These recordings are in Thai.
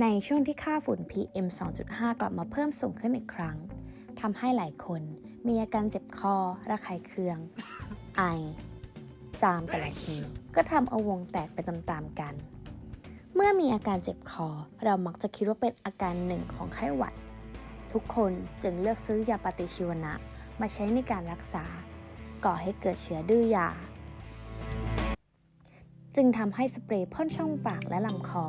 ในช่วงที่ค่าฝุ่น PM 2.5 กลับมาเพิ่มสูงขึ้นอีกครั้ง ทำให้หลายคนมีอาการเจ็บคอ ระคายเคือง ไอ จามแต่ละทีก็ทำเอาวงแตกไปตามๆกัน เมื่อมีอาการเจ็บคอ เรามักจะคิดว่าเป็นอาการหนึ่งของไข้หวัด ทุกคนจึงเลือกซื้อยาปฏิชีวนะ มาใช้ในการรักษา ก่อให้เกิดเชื้อดื้อยา จึงทำให้สเปรย์พ่นช่องปากและลำคอ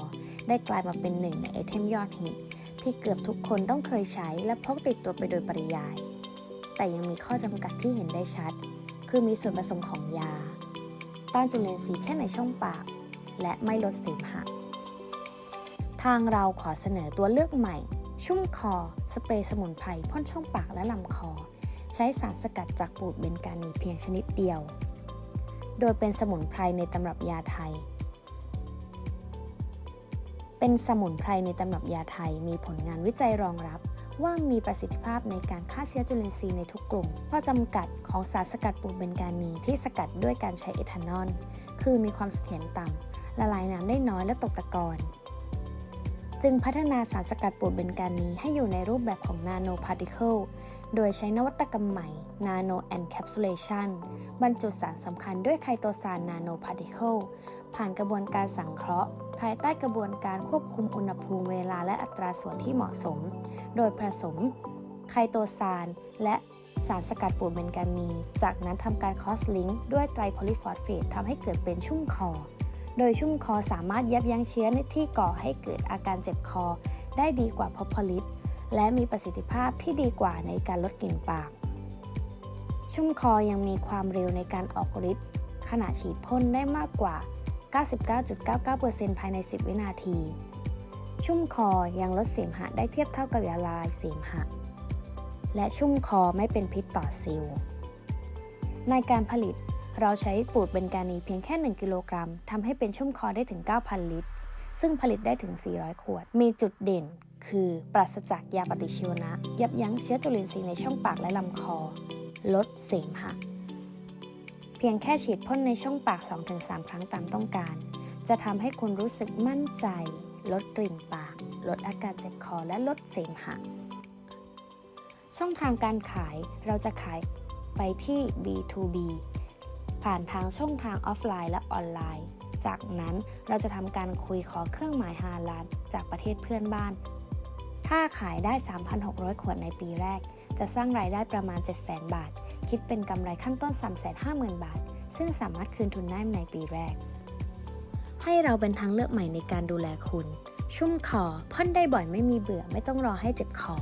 ได้กลายมาเป็นหนึ่งในไอเทมยอดฮิต ที่เกือบทุกคนต้องเคยใช้และพกติดตัวไปโดยปริยาย แต่ยังมีข้อจำกัดที่เห็นได้ชัด คือมีส่วนผสมของยา ต้านจุลินทรีย์แค่ในช่องปาก และไม่ลดเสมหะทางเราขอเสนอตัวเลือกใหม่ ชุ่มคอ สเปรย์สมุนไพรพ่นช่องปากและลำคอ ใช้สารสกัดจากปูดเบนกานีเพียงชนิดเดียว โดยเป็นสมุนไพรในตำรับยาไทย เป็นสมุนไพรในตำรับยาไทยมีผลงานวิจัยรองรับว่ามีประสิทธิภาพในการฆ่าเชื้อจุลินทรีย์ในทุกกลุ่ม ข้อจำกัดของสารสกัดปูเบนกานีที่สกัดด้วยการใช้เอทานอล คือมีความเสถียรต่ำละลายน้ำได้น้อยและตกตะกอน จึงพัฒนาสารสกัดปูเบนกานีให้อยู่ในรูปแบบของนาโนพาร์ติเคิล โดยใช้นวัตกรรมใหม่ Nano Encapsulation บรรจุสารสำคัญด้วยไคโตซานนาโนพาร์ติเคิลผ่านกระบวนการสังเคราะห์ ภายใต้กระบวนการควบคุมอุณหภูมิเวลาและอัตราส่วนที่เหมาะสม โดยผสมไคโตซาน และสารสกัดปูดเบนกานีจากนั้นทำการคอสลิงก์ด้วยไตรโพลิฟอสเฟตทำให้เกิดเป็นชุ่มคอ โดยชุ่มคอสามารถยับยั้งเชื้อในที่ก่อให้เกิดอาการเจ็บคอ ได้ดีกว่าพอพอลิส และมีประสิทธิภาพที่ดีกว่าในการลดกลิ่นปาก ชุ่มคอยังมีความเร็วในการออกฤทธิ์ขณะฉีดพ่นได้มากกว่า 99.99%ภายใน 10 วินาที ชุ่มคอยังลดเสมหะได้เทียบเท่ากับยาลายเสมหะ และชุ่มคอไม่เป็นพิษต่อเซลล์ในการผลิตเราใช้ปูดเบนกานีเพียงแค่ 1 กิโลกรัมทำให้เป็นชุ่มคอได้ถึง 9,000 ลิตร ซึ่งผลิตได้ถึง 400 ขวด มีจุดเด่นคือปราศจากยาปฏิชีวนะ ยับยั้งเชื้อจุลินทรีย์ในช่องปากและลำคอ ลดเสมหะ เพียงแค่ฉีดพ่นในช่องปาก 2-3 ครั้งตามต้องการ จะทำให้คุณรู้สึกมั่นใจ ลดกลิ่นปาก ลดอาการเจ็บคอและลดเสมหะ ช่องทางการขายเราจะขายไปที่ B2B ผ่านทางช่องทางออฟไลน์และออนไลน์ จากนั้นเราจะทำการคุยขอเครื่องหมายฮาลาลจากประเทศเพื่อนบ้าน ถ้าขายได้ 3,600 ขวดในปีแรก จะสร้างรายได้ประมาณ 700,000 บาท คิดเป็นกำไรขั้นต้น 350,000 บาท ซึ่งสามารถคืนทุนได้ในปีแรก ให้เราเป็นทางเลือกใหม่ในการดูแลคุณ ชุ่มคอพ่นได้บ่อยไม่มีเบื่อไม่ต้องรอให้เจ็บคอ